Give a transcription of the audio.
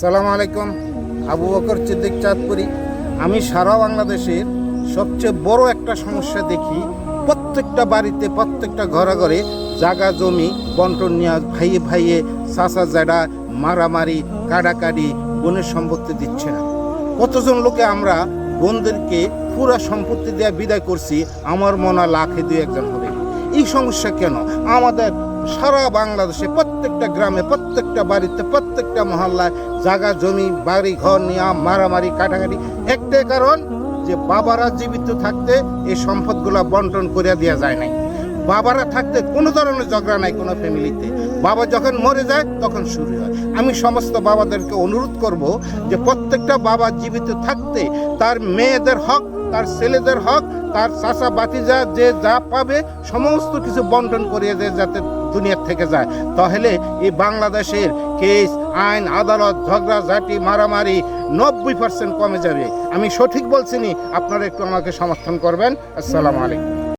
সালাম আলাইকুম, আবু বকর সিদ্দিক চাঁদপুরি। আমি সারা বাংলাদেশের সবচেয়ে বড় একটা সমস্যা দেখি, প্রত্যেকটা বাড়িতে, প্রত্যেকটা ঘরে ঘরে জাগা জমি, বন্টন নেওয়া ভাইয়ে ভাইয়ে চাষা জাডা মারামারি, কাড়াকাড়ি, বনের সম্পত্তি দিচ্ছে না। কতজন লোকে আমরা বোনদেরকে পুরা সম্পত্তি দেওয়া বিদায় করছি, আমার মনে লাখে দুই একজন হবে। এই সমস্যা কেন? আমাদের সারা বাংলাদেশে প্রত্যেকটা গ্রামে, প্রত্যেকটা বাড়িতে, প্রত্যেকটা মহল্লায় জায়গা, জমি, বাড়ি, ঘর নিয়ে মারামারি, কাটাকাটি। একটাই কারণ যে বাবারা জীবিত থাকতে এই সম্পদগুলা বন্টন করে দেওয়া যায় নাই। বাবারা থাকতে কোনো ধরনের ঝগড়া নাই কোনো ফ্যামিলিতে বাবা যখন মরে যায়, তখন শুরু হয়। আমি সমস্ত বাবাদেরকে অনুরোধ করব যে প্রত্যেকটা বাবা জীবিত থাকতে তার মেয়েদের হক, তার ছেলেদের হক, তার চাষা বাতিজা যে যা পাবে, সমস্ত কিছু বন্টন করিয়ে দেয় যাতে দুনিয়ার থেকে যায়। তাহলে এই বাংলাদেশের কেস, আইন, আদালত, ঝগড়া, ঝাঁটি, মারামারি নব্বই পার্সেন্ট কমে যাবে। আমি সঠিক বলছি নি? আপনারা একটু আমাকে সমর্থন করবেন। আসসালামু আলাইকুম।